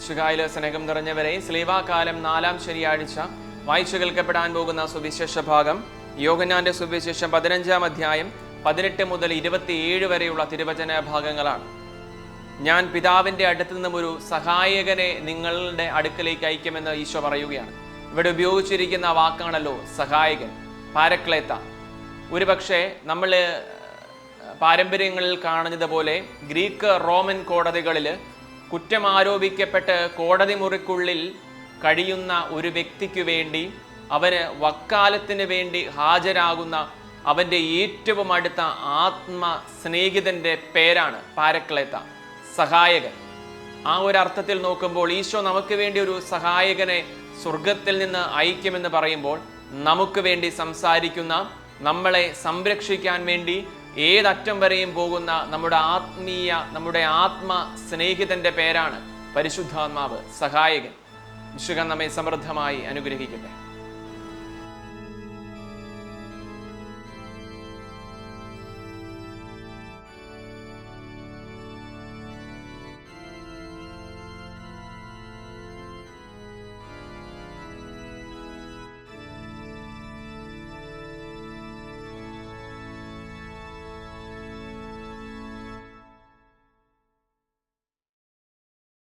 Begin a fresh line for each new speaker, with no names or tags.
ശുഗായില സ്നേഹം നിറഞ്ഞവരെ സ്ലീവാകാലം നാലാം ശനിയാഴ്ച വായിച്ചു കേൾക്കപ്പെടാൻ പോകുന്ന സുവിശേഷ ഭാഗം യോഗനാന്റെ സുവിശേഷം പതിനഞ്ചാം അധ്യായം പതിനെട്ട് മുതൽ ഇരുപത്തിയേഴ് വരെയുള്ള തിരുവചന ഭാഗങ്ങളാണ്. ഞാൻ പിതാവിന്റെ അടുത്തു നിന്നും ഒരു സഹായകനെ നിങ്ങളുടെ അടുക്കലേക്ക് അയക്കുമെന്ന് ഈശോ പറയുകയാണ്. ഇവിടെ ഉപയോഗിച്ചിരിക്കുന്ന വാക്കാണല്ലോ സഹായകൻ പാരക്ലേത്ത. ഒരുപക്ഷെ നമ്മൾ പാരമ്പര്യങ്ങളിൽ കാണുന്നതുപോലെ ഗ്രീക്ക് റോമൻ കോടതികളിൽ കുറ്റം ആരോപിക്കപ്പെട്ട് കോടതി മുറിക്കുള്ളിൽ കഴിയുന്ന ഒരു വ്യക്തിക്ക് വേണ്ടി അവന് വക്കാലത്തിന് വേണ്ടി ഹാജരാകുന്ന അവന്റെ ഏറ്റവും അടുത്ത ആത്മ സ്നേഹിതന്റെ പേരാണ് പാരക്ലേത്ത സഹായകൻ. ആ ഒരു അർത്ഥത്തിൽ നോക്കുമ്പോൾ ഈശോ നമുക്ക് വേണ്ടി ഒരു സഹായകനെ സ്വർഗത്തിൽ നിന്ന് അയക്കുമെന്ന് പറയുമ്പോൾ നമുക്ക് വേണ്ടി സംസാരിക്കുന്ന നമ്മളെ സംരക്ഷിക്കാൻ വേണ്ടി ഏതറ്റം വരെയും പോകുന്ന നമ്മുടെ ആത്മീയ നമ്മുടെ ആത്മ സ്നേഹിതന്റെ പേരാണ് പരിശുദ്ധാത്മാവ് സഹായകൻ. വിശുഖം നമ്മെ സമൃദ്ധമായി അനുഗ്രഹിക്കട്ടെ.